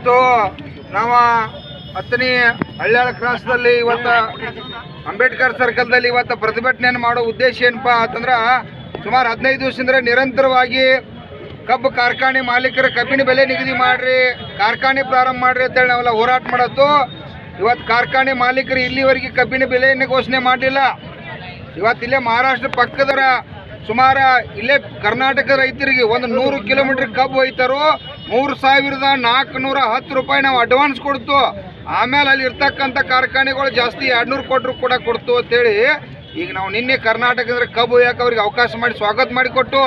ಇವತ್ತು ನಾವು ಹತ್ತನೇ ಹಳ್ಯಾಳ ಕ್ರಾಸ್ದಲ್ಲಿ ಇವತ್ತು ಅಂಬೇಡ್ಕರ್ ಸರ್ಕಲ್ದಲ್ಲಿ ಇವತ್ತು ಪ್ರತಿಭಟನೆಯನ್ನು ಮಾಡೋ ಉದ್ದೇಶ ಏನಪ್ಪ ಅಂತಂದ್ರೆ ಸುಮಾರು ಹದಿನೈದು ದಿವಸದಿಂದ ನಿರಂತರವಾಗಿ ಕಬ್ಬು ಕಾರ್ಖಾನೆ ಮಾಲೀಕರ ಕಬ್ಬಿನ ಬೆಲೆ ನಿಗದಿ ಮಾಡ್ರಿ, ಕಾರ್ಖಾನೆ ಪ್ರಾರಂಭ ಮಾಡ್ರಿ ಅಂತೇಳಿ ನಾವೆಲ್ಲ ಹೋರಾಟ ಮಾಡತ್ತು. ಇವತ್ತು ಕಾರ್ಖಾನೆ ಮಾಲೀಕರು ಇಲ್ಲಿವರೆಗೆ ಕಬ್ಬಿನ ಬೆಲೆಯನ್ನು ಘೋಷಣೆ ಮಾಡಲಿಲ್ಲ. ಇವತ್ತು ಇಲ್ಲೇ ಮಹಾರಾಷ್ಟ್ರ ಪಕ್ಕದರ ಸುಮಾರು ಇಲ್ಲೇ ಕರ್ನಾಟಕ ರೈತರಿಗೆ ಒಂದು ನೂರು ಕಿಲೋಮೀಟರ್ ಕಬ್ಬು ಒಯ್ತಾರೋ ಮೂರು ಸಾವಿರದ ನಾಲ್ಕುನೂರ ಹತ್ತು ರೂಪಾಯಿ ನಾವು ಅಡ್ವಾನ್ಸ್ ಕೊಡ್ತು. ಆಮೇಲೆ ಅಲ್ಲಿ ಇರ್ತಕ್ಕಂಥ ಕಾರ್ಖಾನೆಗಳು ಜಾಸ್ತಿ ಎರಡ್ನೂರು ಕೊಟ್ಟರು ಕೂಡ ಕೊಡ್ತು ಅಂತೇಳಿ ಈಗ ನಾವು ನಿನ್ನೆ ಕರ್ನಾಟಕದ ಕಬ್ಬು ಯಾಕೆ ಅವ್ರಿಗೆ ಅವಕಾಶ ಮಾಡಿ ಸ್ವಾಗತ ಮಾಡಿ ಕೊಟ್ಟು.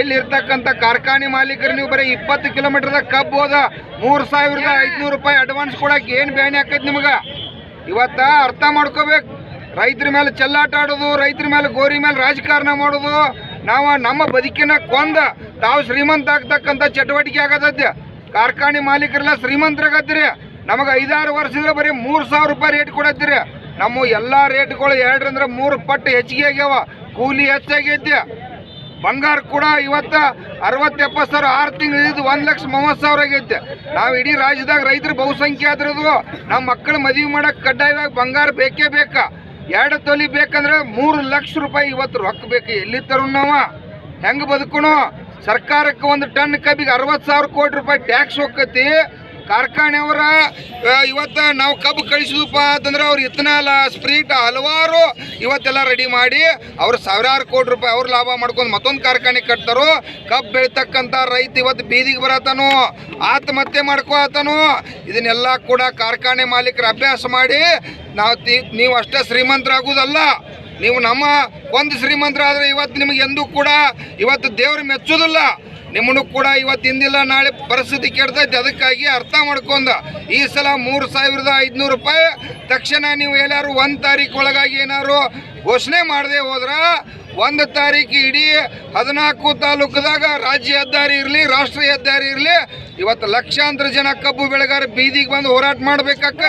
ಇಲ್ಲಿ ಇರ್ತಕ್ಕಂಥ ಕಾರ್ಖಾನೆ ಮಾಲೀಕರು ನೀವು ಬರೀ ಇಪ್ಪತ್ತು ಕಿಲೋಮೀಟರ್ದಾಗ ಕಬ್ಬು ಹೋದ ಮೂರು ಸಾವಿರದ ಐದುನೂರು ರೂಪಾಯಿ ಅಡ್ವಾನ್ಸ್ ಕೊಡಕ್ಕೆ ಏನು ಬೇನೆ ಆಕೈತಿ ನಿಮ್ಗೆ? ಇವತ್ತ ಅರ್ಥ ಮಾಡ್ಕೋಬೇಕು. ರೈತರ ಮೇಲೆ ಚೆಲ್ಲಾಟ ಆಡೋದು, ರೈತರ ಮೇಲೆ ಗೋರಿ ಮೇಲೆ ರಾಜಕಾರಣ ಮಾಡೋದು. ನಾವು ನಮ್ಮ ಬದುಕಿನ ಕೊಂದ ತಾವು ಶ್ರೀಮಂತ ಆಗ್ತಕ್ಕಂಥ ಚಟುವಟಿಕೆ ಆಗತೈತೆ. ಕಾರ್ಖಾನೆ ಮಾಲೀಕರೆಲ್ಲ ಶ್ರೀಮಂತರಾಗತ್ತೀರಿ. ನಮಗೆ ಐದಾರು ವರ್ಷದ್ರೆ ಬರೀ ಮೂರು ಸಾವಿರ ರೂಪಾಯಿ ರೇಟ್ ಕೊಡತ್ತೀರಿ. ನಮ್ಮ ಎಲ್ಲ ರೇಟ್ಗಳು ಎರಡರಿಂದ ಮೂರು ಪಟ್ಟು ಹೆಚ್ಚಿಗೆ ಆಗ್ಯಾವ. ಕೂಲಿ ಹೆಚ್ಚಾಗೈತಿ. ಬಂಗಾರ ಕೂಡ ಇವತ್ತು ಅರವತ್ತು ಎಪ್ಪತ್ತು ಸಾವಿರ ಆರು ತಿಂಗಳು ಇದ್ದು ಒಂದು ಲಕ್ಷ ಮೂವತ್ತು ಸಾವಿರ ಆಗೈತೆ. ನಾವು ಇಡೀ ರಾಜ್ಯದಾಗ ರೈತರು ಬಹುಸಂಖ್ಯೆ ಆದ್ರದು ನಮ್ಮ ಮಕ್ಕಳು ಮದುವೆ ಮಾಡೋಕೆ ಕಡ್ಡಾಯವಾಗಿ ಬಂಗಾರ ಬೇಕೇ ಬೇಕಾ? ಎರಡು ತೊಲಿ ಬೇಕಂದ್ರೆ ಮೂರು ಲಕ್ಷ ರೂಪಾಯಿ ಇವತ್ತು ರೊಕ್ಕ ಬೇಕು. ಎಲ್ಲಿ ತರು ನಾವು ಹೆಂಗೆ ಬದುಕೋಣ? ಸರ್ಕಾರಕ್ಕೆ ಒಂದು ಟನ್ ಕಬ್ಬಿಗೆ ಅರವತ್ತು ಸಾವಿರ ಕೋಟಿ ರೂಪಾಯಿ ಟ್ಯಾಕ್ಸ್ ಹೋಗತಿ ಕಾರ್ಖಾನೆಯವರ ಇವತ್ತು ನಾವು ಕಬ್ಬು ಕಳಿಸಿದಪ್ಪ ಅಂತಂದ್ರೆ ಅವ್ರು ಇಥನಾಲ ಸ್ಪ್ರೀಟ್ ಹಲವಾರು ಇವತ್ತೆಲ್ಲ ರೆಡಿ ಮಾಡಿ ಅವ್ರು ಸಾವಿರಾರು ಕೋಟಿ ರೂಪಾಯಿ ಅವ್ರು ಲಾಭ ಮಾಡ್ಕೊಂಡು ಮತ್ತೊಂದು ಕಾರ್ಖಾನೆ ಕಟ್ತಾರೋ, ಕಬ್ಬು ಬೆಳಿತಕ್ಕಂಥ ರೈತ ಇವತ್ತು ಬೀದಿಗೆ ಬರತಾನು ಆತ್ಮಹತ್ಯೆ ಮಾಡ್ಕೋ ಆತನು ಇದನ್ನೆಲ್ಲ ಕೂಡ ಕಾರ್ಖಾನೆ ಮಾಲೀಕರು ಅಭ್ಯಾಸ ಮಾಡಿ ನಾವು ನೀವು ಅಷ್ಟೇ ಶ್ರೀಮಂತರಾಗುವುದಲ್ಲ, ನೀವು ನಮ್ಮ ಒಂದು ಶ್ರೀಮಂತರಾದ್ರೆ ಇವತ್ತು ನಿಮಗೆ ಎಂದೂ ಕೂಡ ಇವತ್ತು ದೇವರು ಮೆಚ್ಚೋದಿಲ್ಲ ನಿಮ್ಮನ್ನು ಕೂಡ ಇವತ್ತಿಂದಿಲ್ಲ ನಾಳೆ ಪರಿಸ್ಥಿತಿ ಕೆಡ್ತೈತೆ ಅದಕ್ಕಾಗಿ ಅರ್ಥ ಮಾಡ್ಕೊಂಡ. ಈ ಸಲ ಮೂರು ಸಾವಿರದ ಐದುನೂರು ರೂಪಾಯಿ. ತಕ್ಷಣ ನೀವು ಎಲ್ಲಾರು ಒಂದು ತಾರೀಕು ಒಳಗಾಗಿ ಏನಾರು ಘೋಷಣೆ ಮಾಡದೆ ಹೋದ್ರೆ ಒಂದು ತಾರೀಕು ಇಡೀ ಹದಿನಾಲ್ಕು ತಾಲೂಕದಾಗ ರಾಜ್ಯ ಹೆದ್ದಾರಿ ಇರಲಿ ರಾಷ್ಟ್ರೀಯ ಹೆದ್ದಾರಿ ಇರಲಿ, ಇವತ್ತು ಲಕ್ಷಾಂತರ ಜನ ಕಬ್ಬು ಬೆಳಗಾರ ಬೀದಿಗೆ ಬಂದು ಹೋರಾಟ ಮಾಡ್ಬೇಕಾಗತ್ತೆ.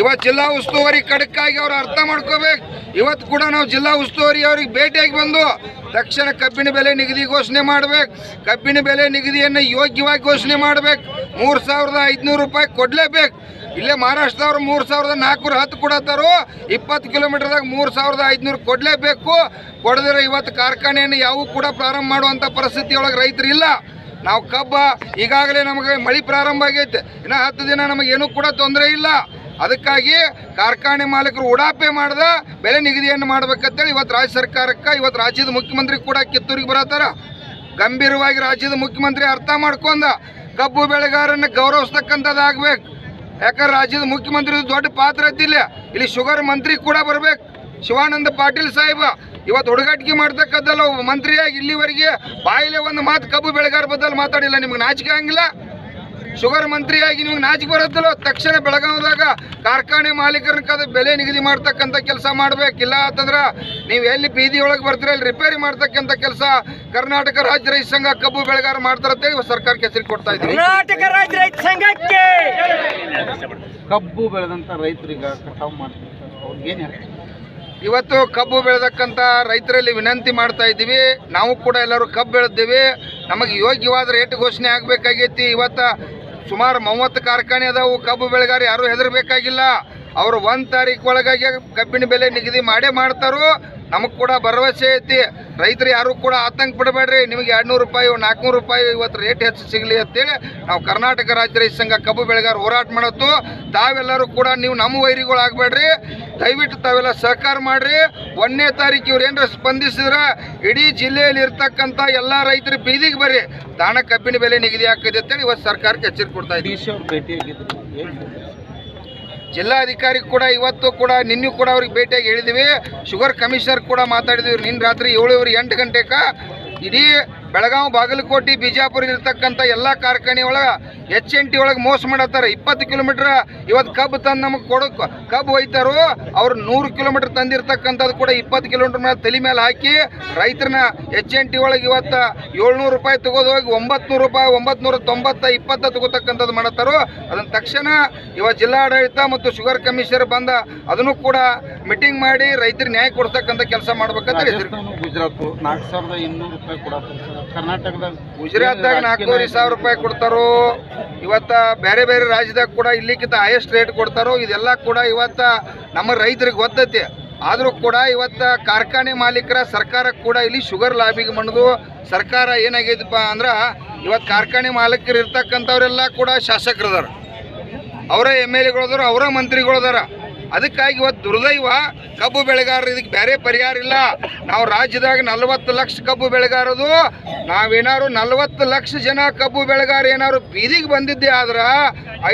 ಇವತ್ತು ಜಿಲ್ಲಾ ಉಸ್ತುವಾರಿ ಕಡಕ್ಕಾಗಿ ಅವ್ರು ಅರ್ಥ ಮಾಡ್ಕೋಬೇಕು. ಇವತ್ತು ಕೂಡ ನಾವು ಜಿಲ್ಲಾ ಉಸ್ತುವಾರಿ ಅವ್ರಿಗೆ ಭೇಟಿಯಾಗಿ ಬಂದು ತಕ್ಷಣ ಕಬ್ಬಿನ ಬೆಲೆ ನಿಗದಿ ಘೋಷಣೆ ಮಾಡ್ಬೇಕು. ಕಬ್ಬಿನ ಬೆಲೆ ನಿಗದಿಯನ್ನು ಯೋಗ್ಯವಾಗಿ ಘೋಷಣೆ ಮಾಡ್ಬೇಕು. ಮೂರು ಸಾವಿರದ ಐದುನೂರು ರೂಪಾಯಿ ಕೊಡಲೇಬೇಕು. ಇಲ್ಲೇ ಮಹಾರಾಷ್ಟ್ರದವ್ರು ಮೂರು ಸಾವಿರದ ನಾಲ್ಕುನೂರ ಹತ್ತು ಕೊಡತ್ತಾರೋ, ಇಪ್ಪತ್ತು ಕಿಲೋಮೀಟರ್ದಾಗ ಮೂರು ಸಾವಿರದ ಐದುನೂರು ಕೊಡಲೇಬೇಕು. ಕೊಡದಿರೋ ಇವತ್ತು ಕಾರ್ಖಾನೆಯನ್ನು ಯಾವೂ ಕೂಡ ಪ್ರಾರಂಭ ಮಾಡುವಂಥ ಪರಿಸ್ಥಿತಿ ಒಳಗೆ ರೈತರು ಇಲ್ಲ ನಾವು ಕಬ್ಬ ಈಗಾಗಲೇ ನಮಗೆ ಮಳೆ ಪ್ರಾರಂಭ ಆಗೈತೆ. ಇನ್ನು ಹತ್ತು ದಿನ ನಮಗೇನೂ ಕೂಡ ತೊಂದರೆ ಇಲ್ಲ. ಅದಕ್ಕಾಗಿ ಕಾರ್ಖಾನೆ ಮಾಲೀಕರು ಉಡಾಪೆ ಮಾಡ್ದ ಬೆಲೆ ನಿಗದಿಯನ್ನು ಮಾಡ್ಬೇಕಂತೇಳಿ ಇವತ್ತು ರಾಜ್ಯ ಸರ್ಕಾರಕ್ಕೆ, ಇವತ್ತು ರಾಜ್ಯದ ಮುಖ್ಯಮಂತ್ರಿ ಕೂಡ ಕಿತ್ತೂರಿಗೆ ಬರತ್ತಾರ. ಗಂಭೀರವಾಗಿ ರಾಜ್ಯದ ಮುಖ್ಯಮಂತ್ರಿ ಅರ್ಥ ಮಾಡ್ಕೊಂಡ ಕಬ್ಬು ಬೆಳೆಗಾರನ್ನ ಗೌರವಿಸ್ತಕ್ಕಂಥದ್ದು ಆಗ್ಬೇಕು ಯಾಕಂದ್ರೆ ರಾಜ್ಯದ ಮುಖ್ಯಮಂತ್ರಿ ದೊಡ್ಡ ಪಾತ್ರ ಇದ್ದಿಲ್ಲ. ಇಲ್ಲಿ ಶುಗರ್ ಮಂತ್ರಿ ಕೂಡ ಬರ್ಬೇಕು. ಶಿವಾನಂದ ಪಾಟೀಲ್ ಸಾಹೇಬ ಇವತ್ತು ಹುಡುಗಾಟಿಕೆ ಮಾಡ್ತಕ್ಕಂಥಲ್ಲ ಒಬ್ಬ ಮಂತ್ರಿಯಾಗಿ ಇಲ್ಲಿವರೆಗೆ ಬಾಯಿಲೆ ಒಂದು ಮಾತು ಕಬ್ಬು ಬೆಳೆಗಾರ ಬದಲು ಮಾತಾಡಿಲ್ಲ. ನಿಮ್ಗೆ ನಾಚಿಕೆ ಹಂಗಿಲ್ಲ ಶುಗರ್ ಮಂತ್ರಿಯಾಗಿ ನಿಮ್ಗೆ ನಾಚಿಕೆ ಬರುತ್ತಲ್ಲ? ತಕ್ಷಣ ಬೆಳಗಾವದಾಗ ಕಾರ್ಖಾನೆ ಮಾಲೀಕರನ್ನ ಕದ ಬೆಲೆ ನಿಗದಿ ಮಾಡ್ತಕ್ಕಂಥ ಕೆಲಸ ಮಾಡ್ಬೇಕಿಲ್ಲ ಅಂತಂದ್ರೆ ನೀವು ಎಲ್ಲಿ ಬೀದಿ ಒಳಗೆ ಬರ್ತೀರ ಅಲ್ಲಿ ರಿಪೇರಿ ಮಾಡ್ತಕ್ಕಂಥ ಕೆಲಸ ಕರ್ನಾಟಕ ರಾಜ್ಯ ರೈತ ಸಂಘ ಕಬ್ಬು ಬೆಳೆಗಾರ ಮಾಡ್ತಾರಂತೇಳಿ ಸರ್ಕಾರಕ್ಕೆ ಹೆಸರು ಕೊಡ್ತಾ ಇದ್ದೀವಿ ಕರ್ನಾಟಕ ರಾಜ್ಯ ರೈತ ಸಂಘಕ್ಕೆ! ಕಬ್ಬು ಬೆಳೆದಂತ ರೈತರಿಗೆ ಕಟಾವು ಮಾಡ್ತಾರೆ ಅವ್ರಿಗೇನು ಇವತ್ತು ಕಬ್ಬು ಬೆಳೆದಕ್ಕಂಥ ರೈತರಲ್ಲಿ ವಿನಂತಿ ಮಾಡ್ತಾ ಇದ್ದೀವಿ. ನಾವು ಕೂಡ ಎಲ್ಲರೂ ಕಬ್ಬು ಬೆಳೆದಿವಿ ನಮಗೆ ಯೋಗ್ಯವಾದ ರೇಟ್ ಘೋಷಣೆ ಆಗಬೇಕಾಗೈತಿ. ಇವತ್ತು ಸುಮಾರು ಮೂವತ್ತು ಕಾರ್ಖಾನೆ ಅದಾವು, ಕಬ್ಬು ಬೆಳೆಗಾರ ಯಾರು ಹೆದರ್ಬೇಕಾಗಿಲ್ಲ. ಅವರು ಒಂದು ತಾರೀಕು ಒಳಗಾಗಿ ಕಬ್ಬಿನ ಬೆಲೆ ನಿಗದಿ ಮಾಡೇ ಮಾಡ್ತಾರೋ. ನಮಗೆ ಕೂಡ ಭರವಸೆ ಐತಿ. ರೈತರು ಯಾರು ಕೂಡ ಆತಂಕ ಪಡಬೇಡ್ರಿ. ನಿಮಗೆ ಎರಡ್ನೂರು ರೂಪಾಯಿ, ನಾಲ್ಕುನೂರು ರೂಪಾಯಿ ಇವತ್ತು ರೇಟ್ ಹೆಚ್ಚು ಸಿಗಲಿ ಅಂತೇಳಿ ನಾವು ಕರ್ನಾಟಕ ರಾಜ್ಯ ರೈತ ಸಂಘ ಕಬ್ಬು ಬೆಳೆಗಾರ ಹೋರಾಟ ಮಾಡತ್ತು. ತಾವೆಲ್ಲರೂ ಕೂಡ ನೀವು ನಮ್ಮ ವೈರಿಗಳು ಆಗಬೇಡ್ರಿ. ದಯವಿಟ್ಟು ತಾವೆಲ್ಲ ಸಹಕಾರ ಮಾಡ್ರಿ. ಒಂದನೇ ತಾರೀಕು ಇವ್ರು ಏನಾರ ಸ್ಪಂದಿಸಿದ್ರೆ ಇಡೀ ಜಿಲ್ಲೆಯಲ್ಲಿ ಇರ್ತಕ್ಕಂಥ ಎಲ್ಲ ರೈತರು ಬೀದಿಗೆ ಬರ್ರಿ. ತಾಣ ಕಬ್ಬಿನ ಬೆಲೆ ನಿಗದಿ ಆಗ್ತದೆ ಅಂತೇಳಿ ಇವತ್ತು ಸರ್ಕಾರಕ್ಕೆ ಎಚ್ಚರಿಕೆ ಕೊಡ್ತಾ ಇದ್ದೀವಿ ಡಿ ಸಿ ಅವ್ರು ಭೇಟಿಯಾಗಿದ್ರು ಏನು ಜಿಲ್ಲಾಧಿಕಾರಿ ಕೂಡ ಇವತ್ತು ಕೂಡ ನಿನ್ನೆ ಕೂಡ ಅವ್ರಿಗೆ ಭೇಟಿಯಾಗಿ ಹೇಳಿದ್ವಿ. ಶುಗರ್ ಕಮಿಷನರ್ ಕೂಡ ಮಾತಾಡಿದ್ವಿ. ನಿನ್ನ ರಾತ್ರಿ ಏಳುವರೆ ಎಂಟು ಗಂಟೆಗೆ ಇಡೀ ಬೆಳಗಾವಿ ಬಾಗಲಕೋಟೆ, ಬಿಜಾಪುರ ಇರ್ತಕ್ಕಂಥ ಎಲ್ಲ ಕಾರ್ಖಾನೆ ಒಳಗೆ ಎಚ್ ಎನ್ ಟಿ ಒಳಗೆ ಮೋಸ ಮಾಡತ್ತಾರ. ಇಪ್ಪತ್ತು ಕಿಲೋಮೀಟ್ರ್ ಇವತ್ತು ಕಬ್ಬು ತಂದು ನಮಗೆ ಕೊಡೋ ಕಬ್ಬು ಒಯ್ತಾರೋ, ಅವ್ರು ನೂರು ಕಿಲೋಮೀಟ್ರ್ ತಂದಿರ್ತಕ್ಕಂಥದ್ದು ಕೂಡ ಇಪ್ಪತ್ತು ಕಿಲೋಮೀಟ್ರ್ ಮೇಲೆ ತಲೆ ಮೇಲೆ ಹಾಕಿ ರೈತರನ್ನ ಎಚ್ ಎನ್ ಟಿ ಒಳಗೆ ಇವತ್ತು ಏಳ್ನೂರು ರೂಪಾಯಿ ತಗೋದು ಹೋಗಿ ಒಂಬತ್ತು ರೂಪಾಯಿ ಒಂಬತ್ತು ನೂರ ತೊಂಬತ್ತ ಇಪ್ಪತ್ತ ತಗೋತಕ್ಕಂಥದ್ದು ಮಾಡತ್ತಾರೋ. ಅದನ್ನ ತಕ್ಷಣ ಇವತ್ತು ಜಿಲ್ಲಾಡಳಿತ ಮತ್ತು ಶುಗರ್ ಕಮಿಷನರ್ ಬಂದ ಅದನ್ನು ಕೂಡ ಮೀಟಿಂಗ್ ಮಾಡಿ ರೈತರಿಗೆ ನ್ಯಾಯ ಕೊಡ್ತಕ್ಕಂಥ ಕೆಲಸ ಮಾಡ್ಬೇಕಂತ ಗುಜರಾತ್ ನಾಲ್ಕು ಸಾವಿರದ ಇನ್ನೂರು ರೂಪಾಯಿ ಕೊಡತ್ತೆ ಕರ್ನಾಟಕದಾಗ ಗುಜರಾತ್ದಾಗ ನಾಲ್ಕೂವರೆ ಸಾವಿರ ರೂಪಾಯಿ ಕೊಡ್ತಾರೋ ಇವತ್ತ ಬೇರೆ ಬೇರೆ ರಾಜ್ಯದಾಗ ಕೂಡ ಇಲ್ಲಿಕ್ಕಿಂತ ಹೈಯೆಸ್ಟ್ ರೇಟ್ ಕೊಡ್ತಾರೋ ಇದೆಲ್ಲ ಕೂಡ ಇವತ್ತ ನಮ್ಮ ರೈತರಿಗೆ ಗೊತ್ತೈತಿ. ಆದರೂ ಕೂಡ ಇವತ್ತ ಕಾರ್ಖಾನೆ ಮಾಲೀಕರ ಸರ್ಕಾರ ಕೂಡ ಇಲ್ಲಿ ಶುಗರ್ ಲಾಬಿಗೆ ಮಣ್ಣದು ಸರ್ಕಾರ ಏನಾಗೈತಪ್ಪ ಅಂದ್ರೆ ಇವತ್ತು ಕಾರ್ಖಾನೆ ಮಾಲೀಕರು ಇರ್ತಕ್ಕಂಥವ್ರೆಲ್ಲ ಕೂಡ ಶಾಸಕರದಾರ. ಅವರ ಎಂ ಎಲ್ ಎಗಳದಾರ ಅವರ ಮಂತ್ರಿಗಳದಾರ ಅದಕ್ಕಾಗಿ ಇವತ್ತು ದುರ್ದೈವ ಕಬ್ಬು ಇದಕ್ಕೆ ಬೇರೆ ಪರಿಹಾರ ಇಲ್ಲ. ನಾವು ರಾಜ್ಯದಾಗ ನಲ್ವತ್ತು ಲಕ್ಷ ಕಬ್ಬು ಬೆಳೆಗಾರದು ನಾವೇನಾರು ನಲ್ವತ್ತು ಲಕ್ಷ ಜನ ಕಬ್ಬು ಬೆಳೆಗಾರ ಏನಾದ್ರು ಬೀದಿಗೆ ಬಂದಿದ್ದೆ ಆದ್ರೆ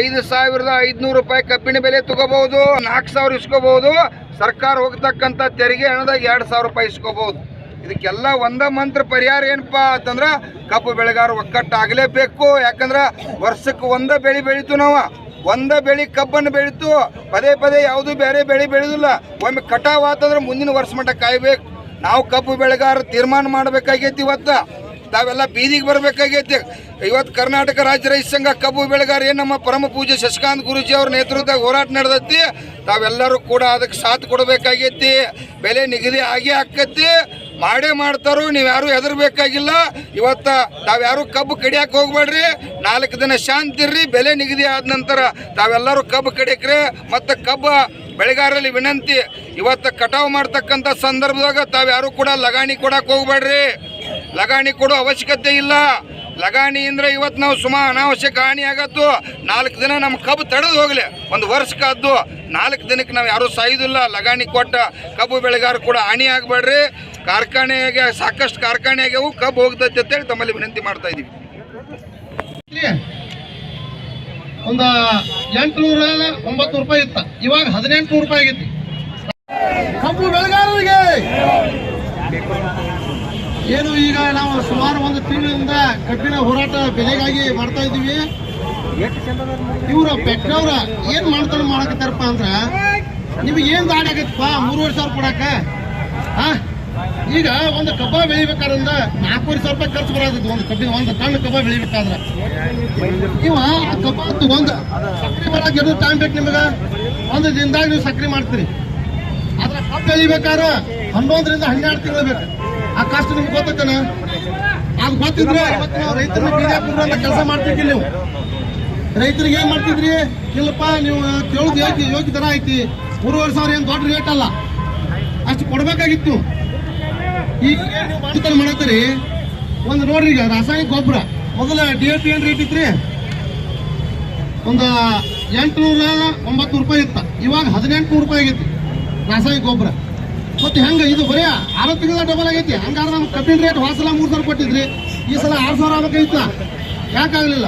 ಐದು ಸಾವಿರದ ಐದುನೂರು ರೂಪಾಯಿ ಕಬ್ಬಿನ ಬೆಲೆ ತಗೋಬಹುದು, ನಾಲ್ಕು ಸಾವಿರ ಇಸ್ಕೋಬಹುದು, ಸರ್ಕಾರ ಹೋಗ್ತಕ್ಕಂಥ ತೆರಿಗೆ ಹಣದಾಗ ಎರಡು ಸಾವಿರ ರೂಪಾಯಿ ಇಸ್ಕೋಬಹುದು. ಇದಕ್ಕೆಲ್ಲ ಒಂದ ಮಂತ್ರ ಪರಿಹಾರ ಏನಪ್ಪಾ ಅಂತಂದ್ರ ಕಬ್ಬು ಬೆಳೆಗಾರ ಒಕ್ಕಟ್ಟಾಗಲೇಬೇಕು. ಯಾಕಂದ್ರೆ ವರ್ಷಕ್ಕೆ ಒಂದ ಬೆಳೆ ಬೆಳಿತು ನಾವು. ಒಂದ ಬೆಳೆ ಕಬ್ಬನ್ನು ಬೆಳೀತು ಪದೇ ಪದೇ ಯಾವುದು ಬೇರೆ ಬೆಳೆ ಬೆಳೆದಿಲ್ಲ. ಒಮ್ಮೆ ಕಟಾವ್ ಆತಂದ್ರೆ ಮುಂದಿನ ವರ್ಷ ಮಟ್ಟ ಕಾಯ್ಬೇಕು. ನಾವು ಕಬ್ಬು ಬೆಳೆಗಾರ ತೀರ್ಮಾನ ಮಾಡ್ಬೇಕಾಗೈತಿ ಇವತ್ತ. ತಾವೆಲ್ಲ ಬೀದಿಗೆ ಬರಬೇಕಾಗೈತೆ. ಇವತ್ತು ಕರ್ನಾಟಕ ರಾಜ್ಯ ರೈತ ಸಂಘ ಕಬ್ಬು ಬೆಳೆಗಾರ ನಮ್ಮ ಪರಮ ಪೂಜೆ ಶಶಿಕಾಂತ್ ಗುರುಜಿ ಅವ್ರ ನೇತೃತ್ವದಾಗ ಹೋರಾಟ ನಡೆದೈತಿ. ತಾವೆಲ್ಲರೂ ಕೂಡ ಅದಕ್ಕೆ ಸಾಥ್ ಕೊಡಬೇಕಾಗೈತಿ. ಬೆಲೆ ನಿಗದಿ ಆಗೇ ಆಕೈತಿ. ಮಾಡೇ ಮಾಡ್ತಾರೋ, ನೀವು ಯಾರು ಹೆದರ್ಬೇಕಾಗಿಲ್ಲ. ಇವತ್ತ ತಾವ್ಯಾರು ಕಬ್ಬು ಕಡಿಯಕ್ಕೆ ಹೋಗ್ಬೇಡ್ರಿ. ನಾಲ್ಕು ದಿನ ಶಾಂತಿ ಇರ್ರಿ. ಬೆಲೆ ನಿಗದಿ ಆದ ನಂತರ ತಾವೆಲ್ಲರೂ ಕಬ್ಬು ಕಡಿಯಕ್ರಿ. ಮತ್ತು ಕಬ್ಬು ಬೆಳೆಗಾರರಲ್ಲಿ ವಿನಂತಿ, ಇವತ್ತು ಕಟಾವು ಮಾಡ್ತಕ್ಕಂಥ ಸಂದರ್ಭದಾಗ ತಾವ್ಯಾರು ಕೂಡ ಲಗಾಣಿ ಕೊಡಕ್ಕೆ ಹೋಗ್ಬೇಡ್ರಿ. ಲಗಾಣಿ ಕೊಡೋ ಅವಶ್ಯಕತೆ ಇಲ್ಲ. ಲಗಾಣಿ ಅಂದ್ರೆ ಇವತ್ತು ನಾವು ಸುಮಾರು ಅನಾವಶ್ಯಕ ಹಾನಿ ಆಗತ್ತು. ನಾಲ್ಕು ದಿನ ನಮ್ಮ ಕಬ್ಬು ತಡೆದು ಹೋಗ್ಲಿ. ಒಂದು ವರ್ಷಕ್ಕಾದ್ದು ನಾಲ್ಕು ದಿನಕ್ಕೆ ನಾವು ಯಾರೂ ಸಾಯುದಿಲ್ಲ. ಲಗಾಣಿ ಕೊಟ್ಟ ಕಬ್ಬು ಬೆಳೆಗಾರ ಕೂಡ ಹಾನಿ ಆಗಬೇಡ್ರಿ. ಕಾರ್ಖಾನೆಗೆ ಸಾಕಷ್ಟು ಕಾರ್ಖಾನೆ ಆಗ್ಯಾವು ಕಬ್ಬು ಹೋಗ್ತೈತೆ ಅಂತೇಳಿ ತಮ್ಮಲ್ಲಿ ವಿನಂತಿ ಮಾಡ್ತಾ ಇದೀವಿ ಒಂದು ಎಂಟುನೂರ ಒಂಬತ್ತು ರೂಪಾಯಿ ಇತ್ತ. ಇವಾಗ ಹದಿನೆಂಟು ರೂಪಾಯಿ ಆಗೈತಿ. ಕಬ್ಬು ಬೆಳೆಗಾರರಿಗೆ! ಏನು ಈಗ ನಾವು ಸುಮಾರು ಒಂದು ತಿಂಗಳಿಂದ ಕಬ್ಬಿನ ಹೋರಾಟ ಬೆಲೆಗಾಗಿ ಮಾಡ್ತಾ ಇದ್ದೀವಿ. ಇವರು ಪೆಟ್ರವ್ರ ಏನ್ ಮಾಡ್ತಾರ ಮಾಡಕತ್ತಾರಪ್ಪ ಅಂದ್ರ ನಿಮಗೆ ಏನ್ ದಾಡಿ ಆಗತ್ತಪ್ಪ? ಮೂರುವರೆ ಸಾವಿರ ಕೊಡಕ ಈಗ ಒಂದು ಕಬ್ಬ ಬೆಳಿಬೇಕಾದ್ರಿಂದ ನಾಲ್ಕೂವರೆ ಸಾವಿರ ರೂಪಾಯಿ ಖರ್ಚು ಬರೋದಿತ್ತು ಒಂದು ಕಬ್ಬಿನ ಒಂದು ಟನ್ ಕಬ್ಬ ಬೆಳಿಬೇಕಾದ್ರೆ. ಇವ ಆ ಕಬ್ಬ ಒಂದು ಸಕ್ರಿ ಮಾಡಕ್ ಎರಡು ಟೈಮ್ ಬೇಕು ನಿಮಗೆ? ಒಂದು ದಿನದಾಗ ನೀವು ಸಕ್ರಿ ಮಾಡ್ತೀರಿ. ಆದ್ರೆ ಕಬ್ಬು ಬೆಳಿಬೇಕಾದ್ರೆ ಹನ್ನೊಂದರಿಂದ ಹನ್ನೆರಡು ತಿಂಗಳು ಬೇಕು. ಕಷ್ಟ ನಿಮ್ಗೆ ಗೊತ್ತೈತೇನ? ಅದು ಗೊತ್ತಿದ್ರೆ ರೈತರು ಬೀಜಾಪುರ ಅಂತ ಕೆಲಸ ಮಾಡ್ತಿದ್ರಿ ನೀವು. ರೈತರಿಗೆ ಏನ್ ಮಾಡ್ತಿದ್ರಿ? ಇಲ್ಲಪ್ಪ, ನೀವು ಕೇಳೋದು ಯೋಗ್ಯ ಯೋಗ್ಯ ದರ ಐತಿ. ಮೂರುವರೆ ಸಾವಿರ ಏನು ದೊಡ್ಡ ರೇಟ್ ಅಲ್ಲ. ಅಷ್ಟು ಕೊಡ್ಬೇಕಾಗಿತ್ತು. ಈಗ ನೀವು ಮಾಡತ್ತೀರಿ? ಒಂದು ನೋಡ್ರಿ ಈಗ, ರಾಸಾಯನಿಕ ಗೊಬ್ಬರ. ಮೊದಲ ಡಿ ಎ ಪಿ ಏನ್ ರೇಟ್ ಇತ್ರಿ? ಒಂದು ಎಂಟುನೂರ ಒಂಬತ್ತು ರೂಪಾಯಿ ಇತ್ತ. ಇವಾಗ ಹದಿನೆಂಟು ರೂಪಾಯಿ ಆಗೈತಿ ರಾಸಾಯನಿಕ ಗೊಬ್ಬರ. ಮತ್ತೆ ಹೆಂಗ ಇದು ಬರೀ ಆರು ತಿಂಗಳ ಡಬಲ್ ಆಗೈತಿ? ಹಂಗಾರ ನಮ್ಗೆ ಕಬ್ಬಿನ ರೇಟ್ ಹೋದ ಸಲ ಮೂರು ಸಾವಿರ ಕೊಟ್ಟಿದ್ರಿ. ಈ ಸಲ ಆರು ಸಾವಿರ ಆಗ್ಬೇಕಾಗಿತ್ತ. ಯಾಕಾಗ್ಲಿಲ್ಲ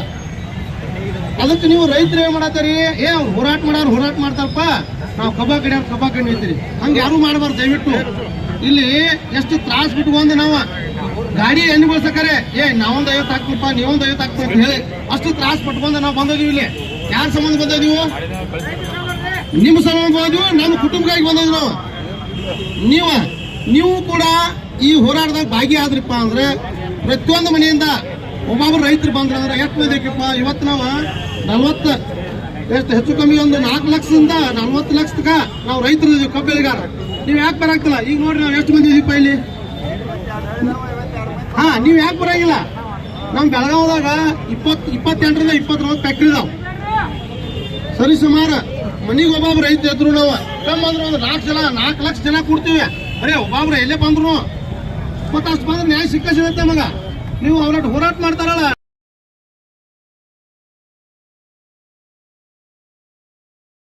ಅದಕ್ಕೆ ನೀವು ರೈತರು ಏನ್ ಮಾಡತ್ತೀರಿ? ಏ, ಅವ್ರು ಹೋರಾಟ ಮಾಡೋರು ಹೋರಾಟ ಮಾಡ್ತಾರಪ್ಪ. ನಾವು ಕಬ್ಬ ಕಡೆ ಕಬ್ಬ ಕಡೆ ನಿಂತೀರಿ ಹಂಗೆ ಯಾರು ಮಾಡಬಾರ್ದು, ದಯವಿಟ್ಟು. ಇಲ್ಲಿ ಎಷ್ಟು ತ್ರಾಸ ಬಿಟ್ಕೊಂಡು ನಾವು? ಗಾಡಿ ಎಣ್ಣೆ ಬಳಸಕರೆ? ಏ, ನಾವೊಂದು ಐವತ್ತು ನೀ ನೀವೊಂದು ಐವತ್ತು ಹಾಕ್ತೀವಿ ಅಂತ ಹೇಳಿ ಅಷ್ಟು ತ್ರಾಸ್ ಪಟ್ಕೊಂಡು ನಾವು ಬಂದೋದೀವಿ ಇಲ್ಲಿ. ಯಾರ ಸಂಬಂಧ ಬಂದಿದ್ದೀವಿ ನಿಮ್ಮ ಸಂಬಂಧ ಬಂದಿದ್ದೀವಿ ನಮ್ಮ ಕುಟುಂಬಕ್ಕಾಗಿ ಬಂದಿದ್ದೀವಿ ನಾವು. ನೀವು ನೀವು ಕೂಡ ಈ ಹೋರಾಟದಾಗ ಭಾಗಿಯಾದ್ರಪ್ಪ ಅಂದ್ರೆ ಪ್ರತಿಯೊಂದು ಮನೆಯಿಂದ ಒಬ್ಬೊಬ್ರು ರೈತರು ಬಂದ್ರ ಅಂದ್ರೆ ಎಷ್ಟು ಬೇಕಪ್ಪ ಇವತ್ತು ನಾವು ನಲ್ವತ್ತು, ಎಷ್ಟು ಹೆಚ್ಚು ಕಮ್ಮಿ ಒಂದು ನಾಲ್ಕು ಲಕ್ಷದಿಂದ ನಲ್ವತ್ತು ತನಕ ನಾವು ರೈತರು ಇದೀವಿ ಕಬ್ಬು ಬೆಳೆಗಾರ ನೀವು ಯಾಕೆ ಬರಾಗ್ತಿಲ್ಲ ಈಗ ನೋಡ್ರಿ ನಾವು ಎಷ್ಟು ಮಂದಿ ಇದೀಪ ಇಲ್ಲಿ? ಹಾ, ನೀವು ಯಾಕೆ ಬರಂಗಿಲ್ಲ? ನಮ್ಮ ಬೆಳಗಾವದಾಗ ಇಪ್ಪತ್ತು, ಇಪ್ಪತ್ತೆಂಟರಿಂದ ಇಪ್ಪತ್ತೊಂಬತ್ತು ಫ್ಯಾಕ್ಟ್ರಿ ಇದಾವೆ. ಸರಿ ಸುಮಾರು ಮನಿಗೆ ಒಬ್ಬೊಬ್ರು ರೈತ ಇದ್ರು ನಾವು. ಕಮ್ಮಿ ಅಂದ್ರೆ ಒಂದು ನಾಲ್ಕು ಜನ, ನಾಲ್ಕು ಲಕ್ಷ ಜನ ಕೊಡ್ತೀವಿ. ಬರೇ ಒಬ್ಬೊಬ್ರು ಎಲ್ಲೇ ಬಂದ್ರು. ಮತ್ತೆ ಅಷ್ಟು ಬಂದ್ರೆ ನ್ಯಾಯ ಸಿಕ್ಕ ಸಿಗುತ್ತೆ ಮಗ. ನೀವು ಅವ್ರ ಹೋರಾಟ ಮಾಡ್ತಾರಲ್ಲ.